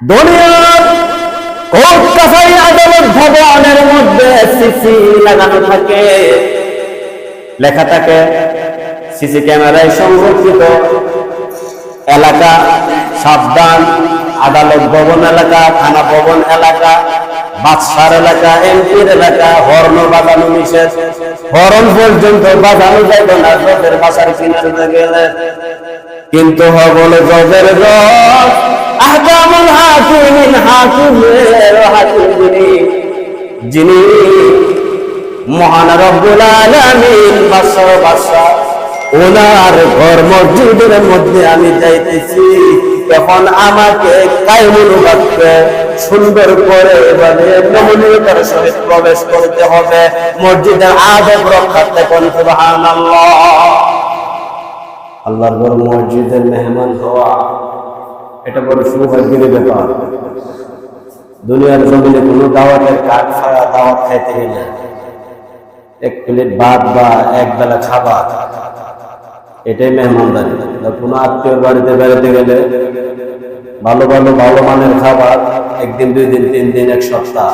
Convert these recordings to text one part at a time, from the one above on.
দুনিয়ার মধ্যে সিসি লাগানো থাকে? লেখা থাকে সিসি ক্যামেরায় সংরক্ষিত। এলাকা সাবধান, আদালত ভবন এলাকা, থানা ভবন এলাকা, বাদশার এলাকা, এমপির এলাকা, হর্ন বাজানো নিষেধ। হরণ পর্যন্ত বাজানো না বাসার কিনারে গেলে। কিন্তু হবল জজের জজ আহকামুল হাকিমিন হাকিমের হাকিম যিনি মহান রব্বুল আলামিন বাদশা বাদশা ওনার ঘর মসজিদের মধ্যে আমি যাইতেছি। এখন আমাকে কায়মুল সুন্দর করে এবারে নমনীয়তার সহিত প্রবেশ করতে হবে। মসজিদের আদব রক্ষার্থে কোন সুবহানাল্লাহ। আল্লাহর মসজিদের মেহমান হওয়া এটা বড় সৌভাগ্যের ব্যাপার। দুনিয়ার জমিনে কোনো দাওয়াতের কাঠ ছাড়া দাওয়াত খাইতে গেলে এক প্লেট ভাত বা এক বেলা খাবার। এটাই মেহমানদারি। কোনো আত্মীয় বাড়িতে বেড়াতে গেলে ভালো ভালো ভালো মানের খাবার একদিন, দুই দিন, তিন দিন, এক সপ্তাহ।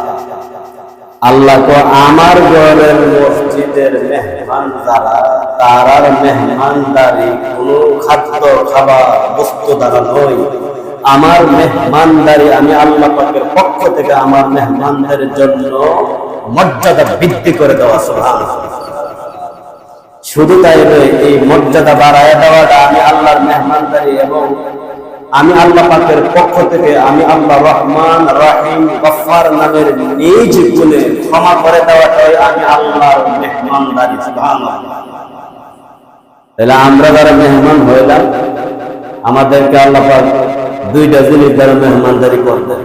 আল্লাহ তো আমার ঘরের মসজিদের মেহমান যারা তারার মেহমানদারি কোনো খাদ্য, খাবার, বস্তু দ্বারা নয়। আমার মেহমানদারি আমি আল্লাহ পাকের পক্ষ থেকে আমার মেহমানদের জন্য মর্যাদা বৃদ্ধি করে দেওয়া, সুবহানাল্লাহ। শুধু তাই এই মর্যাদা বাড়ায় দেওয়াটা আমি আল্লাহর মেহমানদারি এবং আমি আল্লাহ পাকের পক্ষ থেকে আমি আল্লাহ রহমান রাহিম গফার নামের নিজ গুণে ক্ষমা করে দেওয়াটাই আমি আল্লাহর মেহমানদারি তাহলে আমরা যারা মেহমান হইলাম আমাদেরকে আল্লাহ দুইটা জিনিস দ্বারা মেহমানদারি করবেন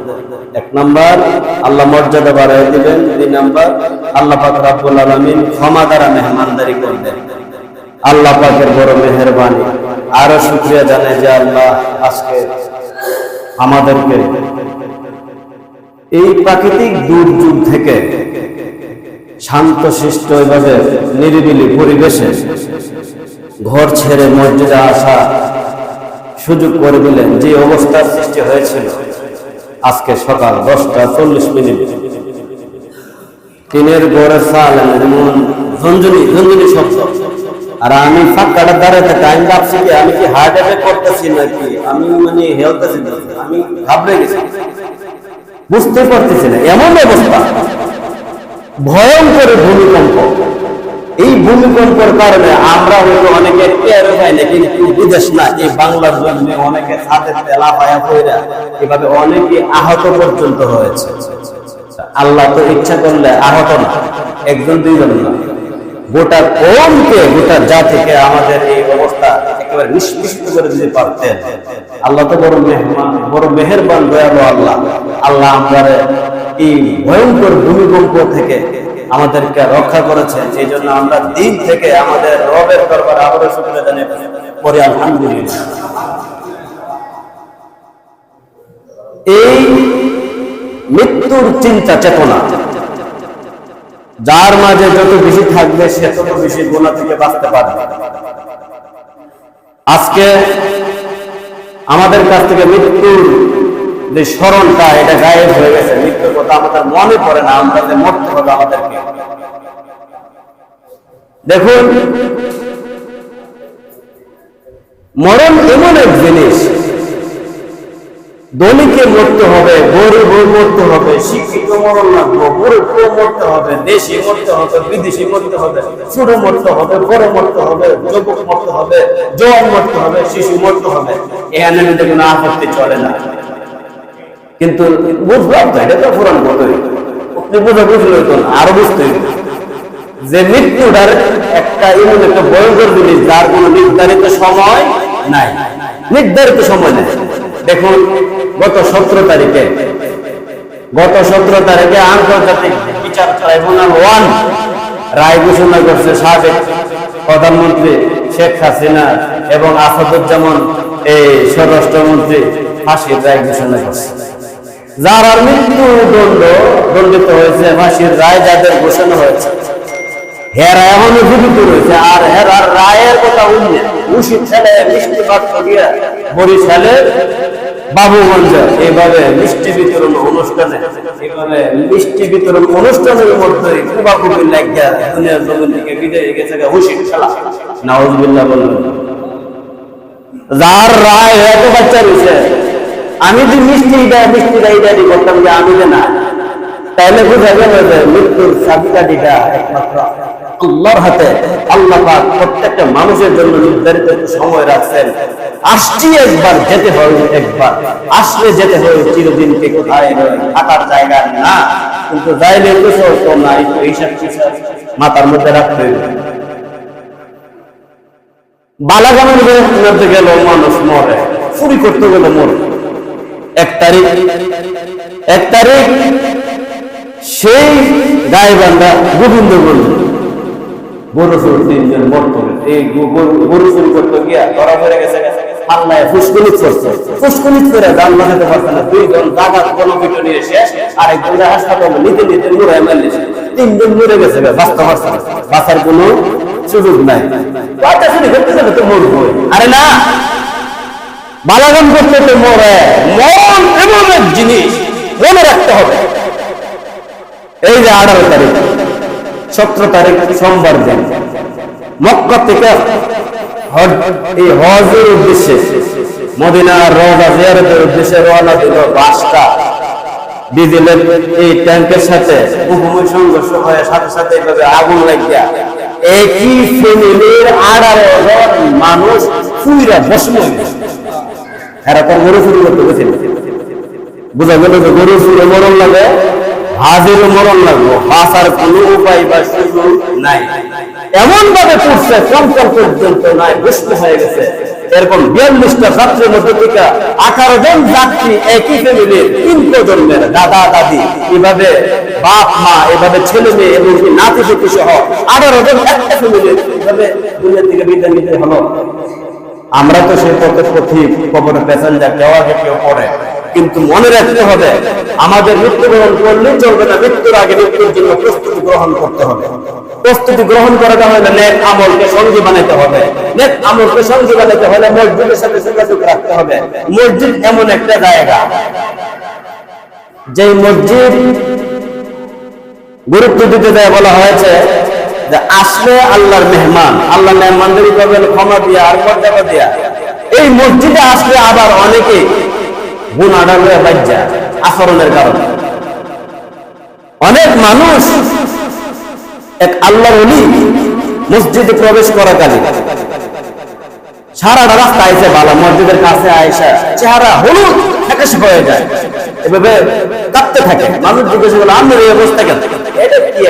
এক নাম্বার, আল্লাহ মর্যাদা বাড়াই দিবেন। দুই নাম্বার, আল্লাহ পাক রাব্বুল আলামিন ক্ষমা দ্বারা মেহমানদারি করবেন আল্লাহ পাকের বড় মেহেরবানি। আরও শুকরিয়া জানাই যে আল্লাহ আজকে আমাদেরকে এই প্রাকৃতিক দুর্যোগ থেকে শান্ত শিষ্ট এভাবে নিরিবিলি পরিবেশে ঘর ছেড়ে মসজিদে আসা সুযোগ করে দিলেন, যে অবস্থার সৃষ্টি হয়েছিল। আজকে সকাল দশটা চল্লিশ মিনিট। টিনের গড়ে চাল এমন ঝঞ্ঝুনি ঝঞ্ঝুনি শব্দ। আর আমি ফাঁকাটা থাকি আমি ভাবছি কি, আমি কি হার্ট অ্যাটাক করতেছি নাকি? আমি মানে হেলতেছি আমি ঘাবড়ে গেছি। বুঝতে পারতেছি না, এমন অবস্থা। ভয়ঙ্কর ভূমিকম্প। এই ভূমিকম্পের কারণে আমরা হয়তো অনেকে টের পাই না, কিন্তু বিদেশ না, এই বাংলার জন্য অনেকে হাতে তেলা পায়া পয়রা এভাবে অনেকে আহত পর্যন্ত হয়েছে আল্লাহ তো ইচ্ছা করলে আহত না, একজন দুইজন না। গোটা কমকে, গোটা জাতিকে আমাদের এই অবস্থা একেবারে নিষ্পৃষ্ট করে দিতে পারতেন। আল্লাহ তো বড় মেহমান, বড় মেহেরবান, দয়ালু আল্লাহ। আল্লাহ আমাদের এই ভয়ঙ্কর ভূমিকম্প থেকে আমাদেরকে রক্ষা করেছেন। এই জন্য আমরা দিন থেকে আমাদের রবের দরবার আবারও শুক্রিয়া জানিয়ে পরে আলহামদুলিল্লাহ। এই মৃত্যুর চিন্তা, চেতনা, যার মাঝে যত বেশি থাকবে সে তত বেশি গোনা থেকে বাঁচতে পারবে আজকে আমাদের কাছ থেকে মৃত্যুর যে স্মরণটা, এটা গায়েব হয়ে গেছে। মৃত্যুর কথা আমাদের মনে পড়ে না মরতে হবে আমাদেরকে। দেখুন, মরণ এমন এক জিনিস মরতে হবে গরিব মরতে হবে, শিক্ষিত মরণ লাগবো মূর্খ মরতে হবে, দেশি মরতে হবে, বিদেশি মরতে হবে, ছোট মরতে হবে, বড় মরতে হবে, যুবক মরতে হবে, জওয়ান মরতে হবে, শিশু মরতে হবে। এখানে কিন্তু কোনো আপত্তি চলে না। কিন্তু বুঝলাম তো, এটা তো বলই আপনি বুঝে বুঝলে তো আরও বুঝতে যে মৃত্যুটার একটা এমন একটা ভয়ঙ্কর জিনিস, যার কোনো নির্ধারিত সময় নাই। নির্ধারিত সময় নেই। দেখুন, গত সতেরো তারিখে, গত সতেরো তারিখে আন্তর্জাতিক বিচার ট্রাইব্যুনাল ওয়ান রায় ঘোষণা করছে সাবেক প্রধানমন্ত্রী শেখ হাসিনা এবং আসাদুজ্জামান, এই স্বরাষ্ট্রমন্ত্রী ফাঁসির রায় ঘোষণা করছে। যারা মৃত্যুদণ্ড দণ্ডিত হয়েছে, ফাঁসির রায় যাদের ঘোষণা হয়েছে। হেরা এখনও জীবিত রয়েছে, আর হেরার রায়ের কথা মিষ্টি বাবুগঞ্জে এইভাবে মিষ্টি বিতরণ অনুষ্ঠানে এইভাবে মিষ্টি বিতরণ অনুষ্ঠানের মধ্যে কুবাকুবি লাগিয়া দুনিয়ার জমিন থেকে বিদায় গেছে খেলা যার রায় এত বাচ্চা রয়েছে আমি যদি মিষ্টি দেয় মিষ্টি দেয় ইত্যাদি করতাম যে আমি যে না। তাহলে বোঝা গেল যে মৃত্যুর চাবিকাঠিটা একমাত্র আল্লাহর হাতে। আল্লাহ প্রত্যেকটা মানুষের জন্য নির্ধারিত সময় রাখছেন। আসছি একবার, যেতে হয় একবার। আসলে যেতে হয় চিরদিনকে কোথায় থাকার জায়গা না। কিন্তু যাইলে তো না এইসব কিছু মাথার মধ্যে রাখতে হবে। বালাগামের গেল মানুষ মরে, চুরি করতে গেল মরে এক তারিখ। এক তারিখ, সেই গায়েবান্ধা গোবিন্দ বলল গরু চুরি গিয়া গেছে। করে না। দুইজন নিয়ে শেষ তিনজন মরে গেছে বাঁচতে বাঁচার সুযোগ নাই। যাবে তো আরে না! বালাগান করতে তো মরে। মন এমন এক জিনিস, মনে রাখতে হবে। এই যে আঠারো তারিখ, সতেরো তারিখ সোমবার দিন। মক্কা থেকে এই হজের উদ্দেশ্যে, মদিনার রওজা জিয়ারতের উদ্দেশ্যে রওনা দিল বাসটা। ডিজেলের এই ট্যাঙ্কের সাথে মুখোমুখি সংঘর্ষ হয়ে সাথে সাথে এইভাবে আগুন লাগিয়া একই ফ্যামিলির জন মানুষ চুইরা বসম হয়ে গেছে। এরা তো গরু চুরি করতে গেছিল বোঝা গেল যে গরু চুরে মরণ লাগে হাজিরও মরণ লাগল বাঁচার কোনো উপায় বা সুযোগ নাই। এমন ভাবে পড়ছে কঙ্কল পর্যন্ত নাই বুঝতে হয়ে গেছে। এরকম বিয়াল্লিশটা ছাত্রের মধ্যে থেকে আঠারো জন যাত্রী একই ফ্যামিলির তিন প্রজন্মের দাদা, দাদি। এভাবে বাপ, মা, এভাবে ছেলে মেয়ে এবং নাতি সহ আঠারো জন একটা ফ্যামিলির এভাবে দুনিয়া থেকে বিদায় নিতে হলো। আমরা তো সেই পথে পথিক কবরে প্যাসেঞ্জার কেউ আগে কেউ পড়ে। কিন্তু মনে রাখতে হবে, আমাদের মৃত্যুবরণ করলে চলবে না, মৃত্যুর আগে মৃত্যুর জন্য প্রস্তুতি গ্রহণ করতে হবে। প্রস্তুতি গ্রহণ করাটা হলে নেক আমলকে সঙ্গী বানাইতে হবে। নেক আমলকে সঙ্গী বানাইতে হলে মসজিদের সাথে যোগাযোগ রাখতে হবে। মসজিদ এমন একটা জায়গা যে মসজিদ গুরুত্ব দিতে দেয় বলা হয়েছে যে আসলে আল্লাহর মেহমান আল্লাহ মেহমানদের পাবেন ক্ষমা দিয়া আর মর্যাদা দিয়া। এই মসজিদে আসলে আবার অনেকে গুণ আডালে বাজ্যা আচরণের কারণে। অনেক মানুষ এক আল্লাহ অলি মসজিদে প্রবেশ করাকালীন সারাটা রাস্তা আইসে বালা, মসজিদের কাছে আয়সা চেহারা হলুদ, ফ্যাকাশ হয়ে যায়। এভাবে কাঁপতে থাকে। মানুষ জিজ্ঞেস করল আপনার এই অবস্থা কেন? এটা কি?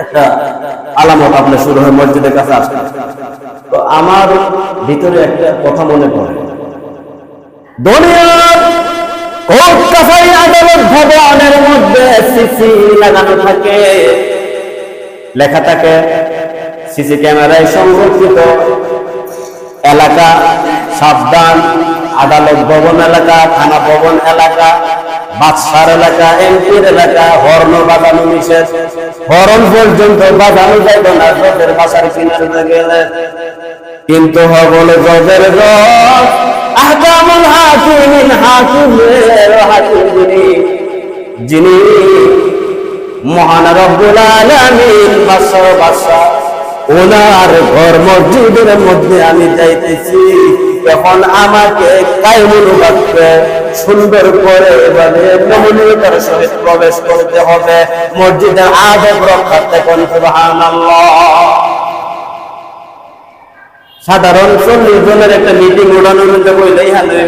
আলামত আপনার শুরু হয় মসজিদের কাছে আসে তো আমার ভিতরে একটা কথা মনে পড়ে। দুনিয়ার কোর্ট কাছারি আদালত ভবনের মধ্যে সিসি লাগানো থাকে? লেখা থাকে সিসি ক্যামেরায় সংরক্ষিত। এলাকা সাবধান, আদালত ভবন এলাকা, থানা ভবন এলাকা। বাদশার এলাকা, এমপির এলাকা, হর্ন বাজানো নিষেধ। হরণ পর্যন্ত বাজানো যাইব না, জজের বাসার কিনারে গেলে। কিন্তু হবলে জজের জজ, আহকামুল হাকিমিন, হাকিমের হাকিম যিনি যিনি মহান রব্বুল আলামিন বাদশা বাদশা ওনার ঘর মসজিদের মধ্যে আমি যাইতেছি। এখন আমাকে কায়মুল সুন্দর করে এবারে নমনীয়তার সহিত প্রবেশ করতে হবে মসজিদের আদব রক্ষার্থে কোন সাধারণ চল্লিশ জনের একটা মিটিং ওড়ানোর মধ্যে বললে ইহানে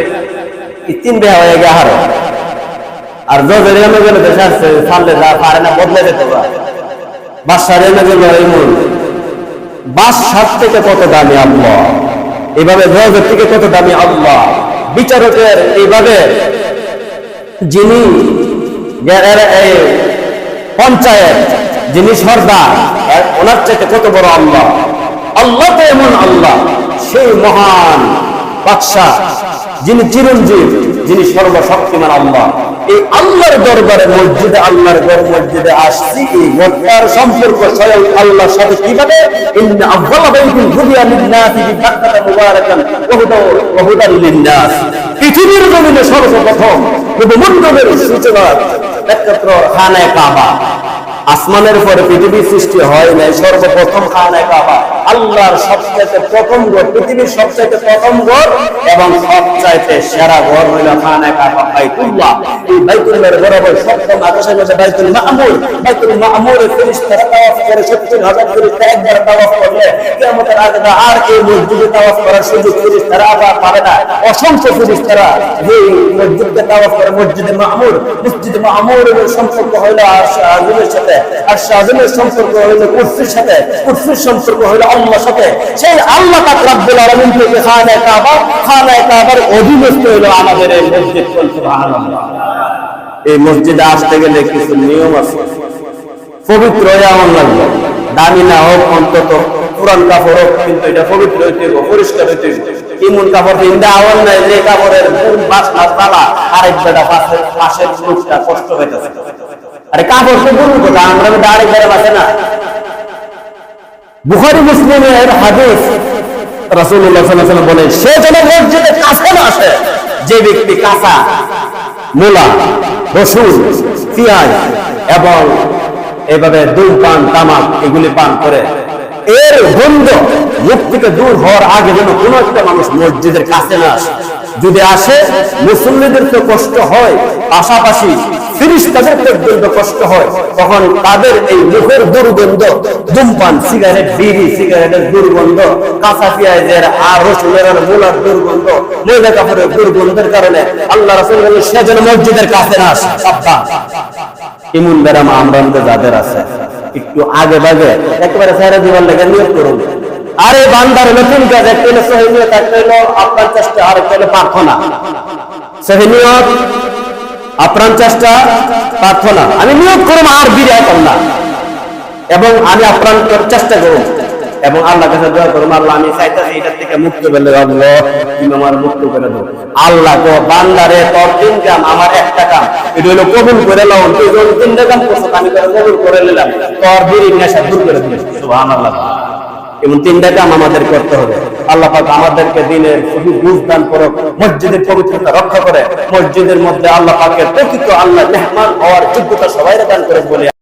তিন বেহা হয়ে গে আহারো আর জজের এমন গেলে দেশে আসছে, সামনে যা পারে না বদলে যেতে পারে এই থেকে কত দামি আল্লাহ? এইভাবে জজের থেকে কত দামি আল্লাহ? বিচারকের এইভাবে যিনি পঞ্চায়েত, যিনি সর্দার ওনার চাইতে কত বড় আল্লাহ? আল্লাহ তো এমন আল্লাহ, সেই মহান বাদশাহ। যিনি চিরঞ্জীব, যিনি সর্বশক্তিমান আল্লাহ। এই আল্লাহর দরবারে, মসজিদে, আল্লাহর মসজিদে আসছি। এই সম্পর্ক স্বয়ং আল্লাহর সাথে কীভাবে? পৃথিবীর জমিনে সর্বপ্রথম কাবা। আসমানের পরে পৃথিবীর সৃষ্টি হয় নাই, সর্বপ্রথম খানায় কাবা। আল্লাহর সবচাইতে প্রথম ঘর, পৃথিবীর সবচাইতে প্রথম ঘর এবং সবচাইতে সেরা ঘর হইল খানায় কাবা বাইতুল্লাহ। এই বাইতুল্লাহর বরাবর সপ্তম আকাশের মধ্যে বাইতুল মামুর। বাইতুল মামুরের ফেরেশতারা তাওয়াফ করে 70 হাজার ফেরেশতা একবার তাওয়াফ করলে কিয়ামতের আগে আর এই মসজিদে তাওয়াফ করার সুযোগ ফেরেশতারা আবার পাবে না। অসংখ্য ফেরেশতারা এই মসজিদকে তাওয়াফ করে মসজিদে মামুর। মসজিদে মামুরের সম্পর্ক হইল আরশ সাথে। সম্পর্ক হইল কুরসির সাথে। কুরসির সম্পর্ক হইল আল্লাহর সাথে। সেই আল্লাহ পাক রব্বুল আলামিন থেকে কাবা কাবার অধীনস্থ হইল আমাদের এই মসজিদ এই মসজিদে আসতে গেলে কিছু নিয়ম আছে। পবিত্র এমন লাগবে। দামি না হোক, অন্তত পুরান কাপড় হোক, কিন্তু এটা পবিত্র হইতে হবে পরিষ্কার হইতে হবে ইমন কাপড় ইন্দা আওয়াল নাই, যে কাপড়ের কোন বাস না তালা, আরেক বেটা পাশের পাশের লোকটা কষ্ট হইতেছে। আরে কাপড় তো দূর কথা আমরা তো আরেক বেড়ে বাসে না। বুখারি, মুসলিমের হাদিস আলাইহি ওয়াসাল্লাম বলেন, সে যেন মসজিদের কাছে না আসে যে ব্যক্তি কাঁচা, মূলা, রসুন, পেঁয়াজ এবং এভাবে পান, তামাক এগুলি পান করে, এর গন্ধ মুখ থেকে দূর হওয়ার আগে যেন কোনো একটা মানুষ মসজিদের কাছে না আসে। যদি আসে, মুসল্লিদের তো কষ্ট হয়। পাশাপাশি ফিরিস্তাদের কষ্ট হয় তখন তাদের এই মুখের দুর্গন্ধ ধূমপান সিগারেট বিড়ি সিগারেটের দুর্গন্ধ কাঁচা পেঁয়াজের আর রসুনের মূলার দুর্গন্ধ কাপড়ের দুর্গন্ধের কারণে আল্লাহ রসুল বলেন, সে যেন মসজিদের কাছে না ইমুন বেরাম আমরানতে যাদের আছে একটু আগে বাগে একেবারে সারা জীবন লেগে নিয়োগ করুন। আরে বান্দার নতুন কাজ একটা সহিনিয়ত একটা আপনার চেষ্টা আর একটা হলো প্রার্থনা। সহিনিয়ত আপ্রাণ চেষ্টা, প্রার্থনা। আমি নিয়োগ করুন আর বিদায় না। এবং আমি আপ্রাণ চেষ্টা করুন এবং আল্লাহ কাছে দোয়া করুন আল্লাহ, আমি চাইতেছি এটার থেকে মুক্ত পেলে আল্লাহ, তুমি আমার মুক্ত করে দাও। আল্লাহ তো বান্দারে, তোর তিন কাম আমার একটা কাম এটা হলো কবুল করে নাও তুই যখন তিনটা কাম করছ, আমি করে কবুল করে নিলাম। তোর নেশা দূর করে দিলে সুবহানাল্লাহ। এবং তিনটা কাম আমাদের করতে হবে। আল্লাহ পাক আমাদেরকে দিনের বুঝ দান করো মসজিদের পবিত্রতা রক্ষা করে, মসজিদের মধ্যে আল্লাহ পাকের প্রকৃত আল্লাহ মেহমান হওয়ার যোগ্যতা সবাই দান করে বলে